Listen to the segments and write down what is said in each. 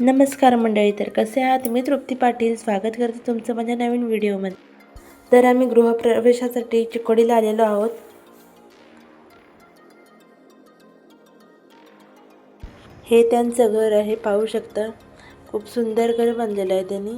नमस्कार मंडळी तर कसे आहात? मी तृप्ती पाटील. स्वागत करते तुमचं माझ्या नवीन व्हिडिओमध्ये. तर आम्ही गृहप्रवेशासाठी चिकोडीला आलेलो आहोत. हे त्यांचं घर आहे पाहू शकता. खूप सुंदर घर बांधलेलं आहे त्यांनी.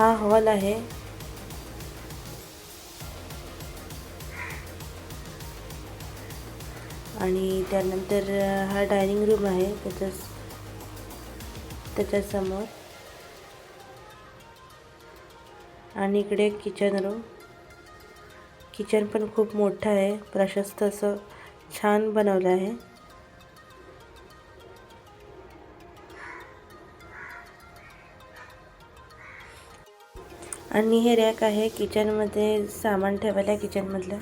हा हॉल आहे. आणि त्यानंतर हा डायनिंग रूम आहे त्याच्या त्याच्यासमोर. आणि इकडे किचन रूम किचन पण खूप मोठं आहे. प्रशस्त असं छान बनवलं आहे. आणि हे रॅक आहे किचनमध्ये सामान ठेवायला किचनमधलं.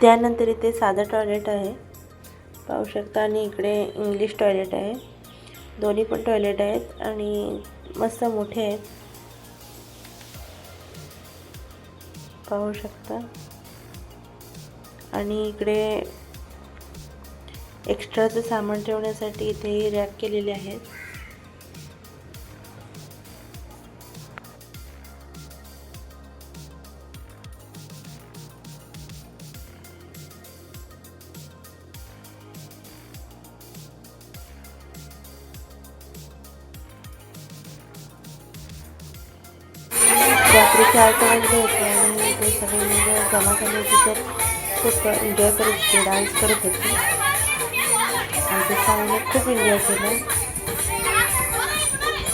त्यानंतर इथे साधं टॉयलेट आहे. पाहू शकता आणि इकडे इंग्लिश टॉयलेट आहे. दोन्ही पण टॉयलेट आहेत आणि मस्त मोठे आहेत. पाहू शकता. आणि इकडे एक्स्ट्राचं सामान ठेवण्यासाठी इथे रॅक केलेले आहेत. रात्री चार वाजले होते आणि ते सगळे मुलं जमा करण्याची तर खूप एन्जॉय करत होते डान्स करत होते. आणि पाहुणे खूप एन्जॉय केलं.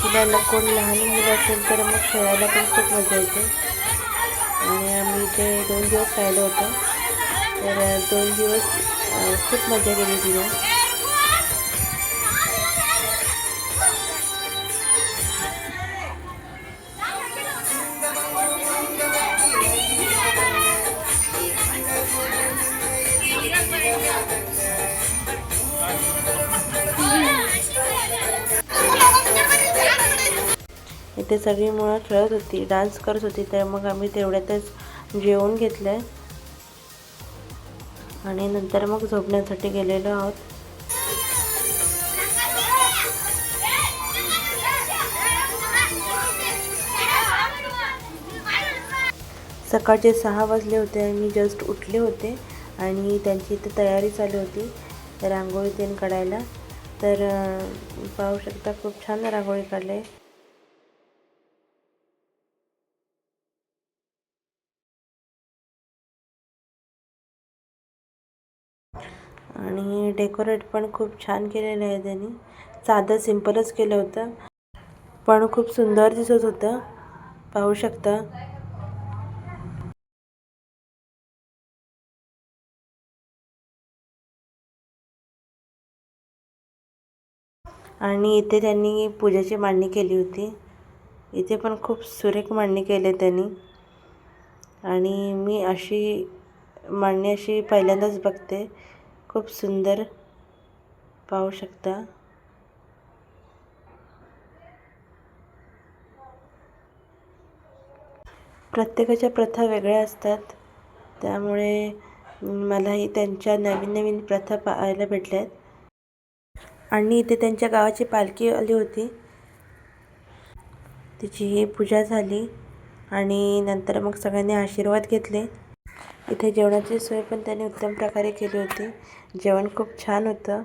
तिला कोण लहान मुलं असेल तर मग खेळायला पण खूप मजा येते. आणि आम्ही इथे दोन दिवस राहिलो होतो. तर दोन दिवस खूप मजा केली तिला इथे सगळी मुळं खेळत होती डान्स करत होती तर मग आम्ही तेवढ्यातच जेवून घेतलं आहे आणि नंतर मग झोपण्यासाठी गेलेलो आहोत. सकाळचे सहा वाजले होते आणि मी जस्ट उठले होते आणि त्यांची इथे तयारी चालू होती रांगोळी तेन काढायला. तर पाहू शकता खूप छान रांगोळी काढले. आणि डेकोरेट पण खूप छान केलेलं आहे त्यांनी. साधं सिम्पलच केलं होतं. पण खूप सुंदर दिसत होतं. पाहू शकता. आणि इथे त्यांनी पूजेची मांडणी केली होती. इथे पण खूप सुरेख मांडणी केली त्यांनी. आणि मी अशी मांडणी अशी पहिल्यांदाच बघते. खूप सुंदर पाहू शकता. प्रत्येकाच्या प्रथा वेगळ्या असतात. त्यामुळे मलाही त्यांच्या नवीन नवीन प्रथा पाहायला भेटल्यात. आणि इथे त्यांच्या गावाची पालखी आली होती. तिची ही पूजा झाली आणि नंतर मग सगळ्यांनी आशीर्वाद घेतले. इथे जेवणाची सोय पण त्यांनी उत्तम प्रकारे केली होती. जेवण खूप छान होतं.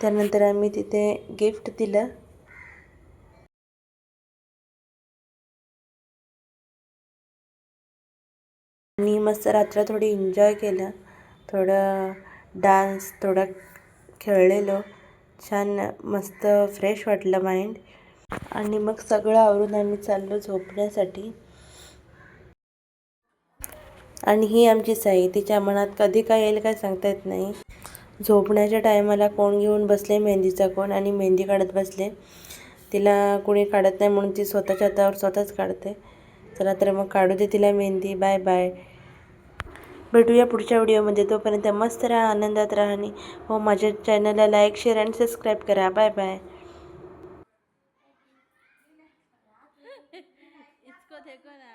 त्यानंतर आम्ही तिथे गिफ्ट दिलं. आणि मस्त रात्र थोडी एन्जॉय केलं. थोडं डान्स थोडं खेळलेलो. छान मस्त फ्रेश वाटलं माइंड आणि मग सगळं आवरून आम्ही चाललो झोपण्यासाठी. आणि ही आमची साई तिच्या मनात कधी काय येईल काय सांगता येत नाही. झोपण्याच्या टायमाला कोण घेऊन बसले? मेहंदीचा कोण? आणि मेहंदी काढत बसले. तिला कोणी काढत नाही म्हणून ती स्वतःच्या हातावर स्वतःच काढते. चला तर मग काढू दे तिला मेहंदी. बाय बाय भेटूया पुढच्या व्हिडिओमध्ये. तोपर्यंत मस्त राहा आनंदात राहा आणि हो माझ्या चॅनलला लाईक शेअर अँड सबस्क्राईब करा. बाय बाय इसको देखो ना.